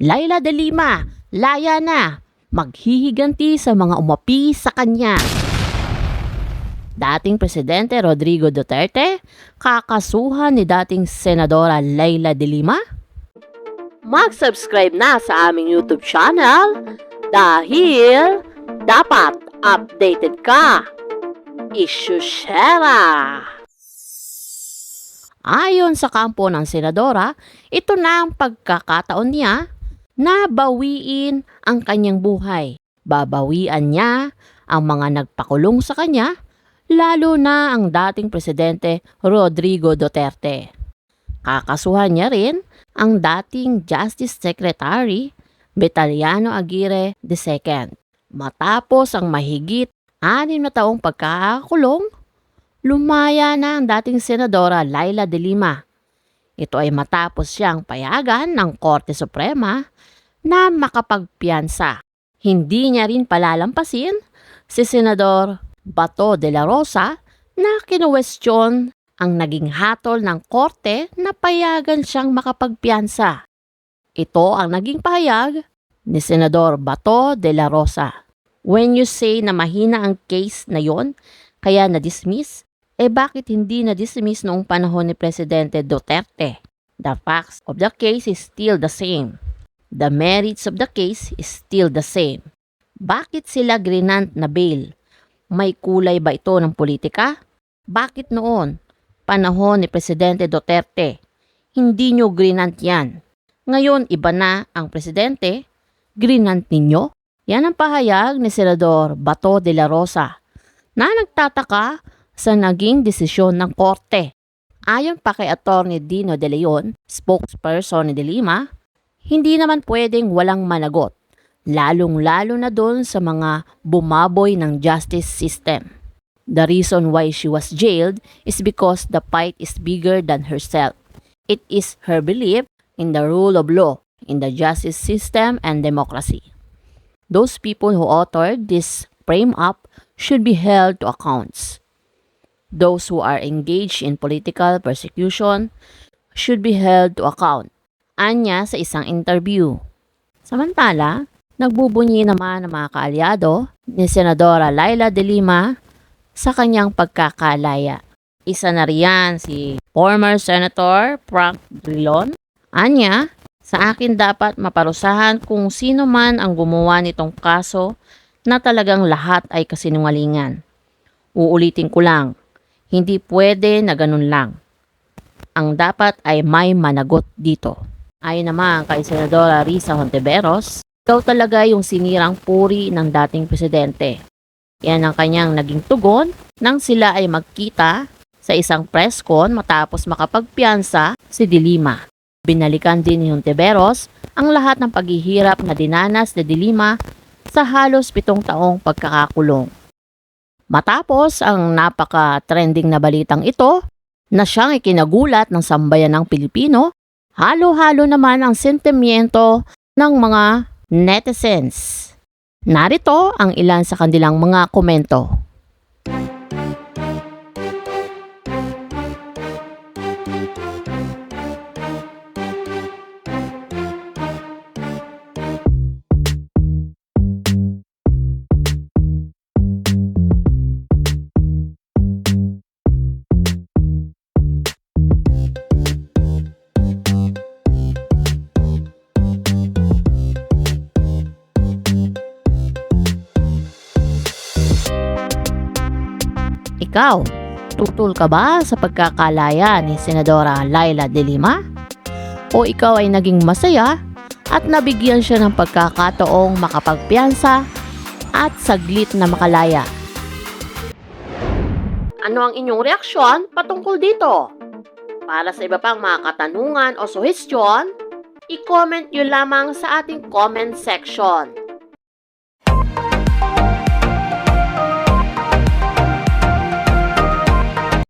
Laila de Lima, laya na, maghihiganti sa mga umapi sa kanya. Dating Presidente Rodrigo Duterte, kakasuhan ni dating Senadora Laila de Lima? Mag-subscribe na sa aming YouTube channel dahil dapat updated ka. Isyushera! Ayon sa kampo ng senadora, ito na ang pagkakataon niya na bawiin ang kanyang buhay. Babawian niya ang mga nagpakulong sa kanya, lalo na ang dating presidente Rodrigo Duterte. Kakasuhan niya rin ang dating Justice Secretary Betaliano Aguirre II. Matapos ang mahigit anim na taong pagkakakulong, lumaya na ang dating senadora Laila de Lima. Ito ay matapos siyang payagan ng Korte Suprema na makapagpiyansa. Hindi niya rin palalampasin si Senador Bato de la Rosa na kinuwestiyon ang naging hatol ng korte na payagan siyang makapagpiyansa. Ito ang naging pahayag ni Senador Bato de la Rosa. When you say na mahina ang case na yon, kaya na-dismiss, eh bakit hindi na-dismiss noong panahon ni Presidente Duterte? The facts of the case is still the same. The merits of the case is still the same. Bakit sila grinant na bail? May kulay ba ito ng politika? Bakit noon, panahon ni Presidente Duterte, hindi nyo grinant yan? Ngayon, iba na ang presidente, grinant ninyo? Yan ang pahayag ni Senador Bato de la Rosa na nagtataka sa naging desisyon ng korte. Ayon pa kay Atty. Dino De Leon, spokesperson ni De Lima, hindi naman pwedeng walang managot, lalong-lalo na doon sa mga bumaboy ng justice system. The reason why she was jailed is because the fight is bigger than herself. It is her belief in the rule of law, in the justice system and democracy. Those people who authored this frame up should be held to accounts. Those who are engaged in political persecution should be held to account. Anya sa isang interview. Samantala, nagbubunyi naman ang mga kaalyado ni Senadora Laila de Lima sa kanyang pagkakalaya. Isa na riyan si former Senator Frank Drilon. Anya, sa akin dapat maparusahan kung sino man ang gumawa nitong kaso na talagang lahat ay kasinungalingan. Uulitin ko lang, hindi pwede na ganun lang. Ang dapat ay may managot dito. Ayon naman kay Senadora Risa Hontiveros, ikaw talaga yung sinirang puri ng dating presidente. Yan ang kanyang naging tugon nang sila ay magkita sa isang press con matapos makapagpiansa si Dilima. Binalikan din ni Hontiveros ang lahat ng paghihirap na dinanas ni Dilima sa halos pitong taong pagkakakulong. Matapos ang napaka-trending na balitang ito, na siyang ikinagulat ng sambayan ng Pilipino, halo-halo naman ang sentimiento ng mga netizens. Narito ang ilan sa kanilang mga komento. Ikaw, tutul ka ba sa pagkakalaya ni Senadora Laila de Lima? O ikaw ay naging masaya at nabigyan siya ng pagkakataong makapagpiyansa at saglit na makalaya? Ano ang inyong reaksyon patungkol dito? Para sa iba pang mga katanungan o suhestyon, i-comment nyo lamang sa ating comment section.